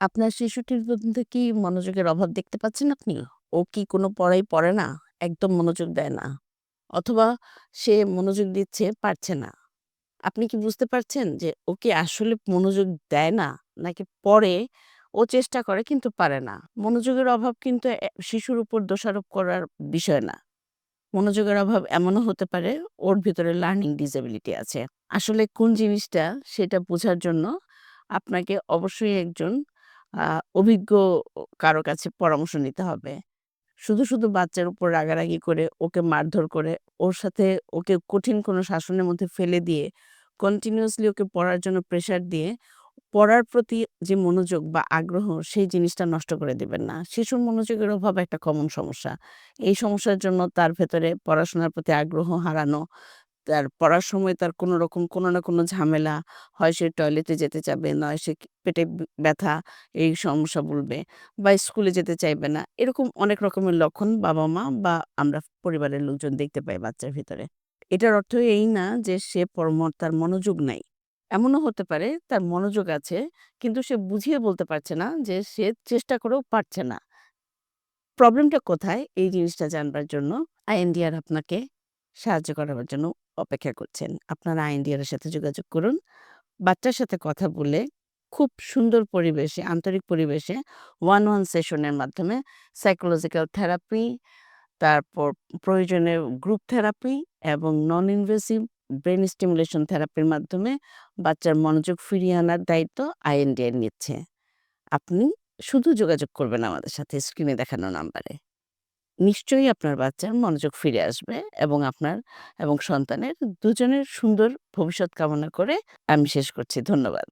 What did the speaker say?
আপনার শিশুটির মধ্যে কি মনোযোগের অভাব দেখতে পাচ্ছেন আপনি? ও কি কোনো পড়াই পড়ে না? একদম মনোযোগ দেয় না? অথবা সে মনোযোগ দিচ্ছে, পারছে না? আপনি কি বুঝতে পারছেন যে ও কি আসলে মনোযোগ দেয় না? নাকি পড়ে, ও চেষ্টা করে কিন্তু পারে না? মনোযোগের অভাব কিন্তু শিশুর উপর দোষারোপ করার বিষয় না। মনোযোগের অভাব এমনও হতে পারে ওর ভিতরে লার্নিং ডিসেবিলিটি আছে। আসলে কোন জিনিসটা সেটা বোঝার জন্য আপনাকে অবশ্যই একজন অভিজ্ঞ কারও কাছে পরামর্শ নিতে হবে। শুধু, শুধু বাচ্চার উপর রাগারাগি করে, ওকে মারধর করে, ওর সাথে ওকে কঠিন কোনো শাসনের মধ্যে ফেলে দিয়ে, কন্টিনিউয়াসলি ওকে পড়ার জন্য প্রেশার দিয়ে, পড়ার প্রতি যে মনোযোগ বা আগ্রহ সেই জিনিসটা নষ্ট করে দিবেন না। শিশুর মনোযোগের অভাব একটা কমন সমস্যা। এই সমস্যার জন্য তার ভেতরে পড়াশোনার প্রতি আগ্রহ হারানো, তার পড়ার সময় তার কোনো রকম কোনো না কোনো ঝামেলা, হয় সে টয়লেটে যেতে চাবে, নয় সে পেটে ব্যথা এই সমস্যা বলবে বা স্কুলে যেতে চাইবে না। এরকম অনেক রকমের লক্ষণ বাবা-মা বা আমরা পরিবারের লোকজন দেখতে পাই বাচ্চার ভিতরে। এটার অর্থ এই না যে সে তার মনোযোগ নাই। এমনও হতে পারে তার মনোযোগ আছে কিন্তু সে বুঝিয়ে বলতে পারছে না যে সে চেষ্টা করেও পারছে না। প্রবলেমটা কোথায়? এই জিনিসটা জানবার জন্য আইএনডিআর আপনাকে সাহায্য করার জন্য অপেক্ষা করছেন। আপনারা আইএনডিআর এর সাথে যোগাযোগ করুন। বাচ্চার সাথে কথা বলে খুব সুন্দর পরিবেশে, আন্তরিক পরিবেশে ওয়ান ওয়ান সেশনের মাধ্যমে সাইকোলজিক্যাল থেরাপি, তারপর প্রয়োজনে গ্রুপ থেরাপি এবং নন ইনভেসিভ ব্রেন স্টিমুলেশন থেরাপির মাধ্যমে বাচ্চার মনোযোগ ফিরিয়ে আনার দায়িত্ব আইএনডিআর নিচ্ছে। আপনি শুধু যোগাযোগ করবেন আমাদের সাথে স্ক্রিনে দেখানো নাম্বারে। নিশ্চয়ই আপনার বাচ্চার মনোযোগ ফিরে আসবে এবং আপনার এবং সন্তানের দুজনের সুন্দর ভবিষ্যৎ কামনা করে আমি শেষ করছি। ধন্যবাদ।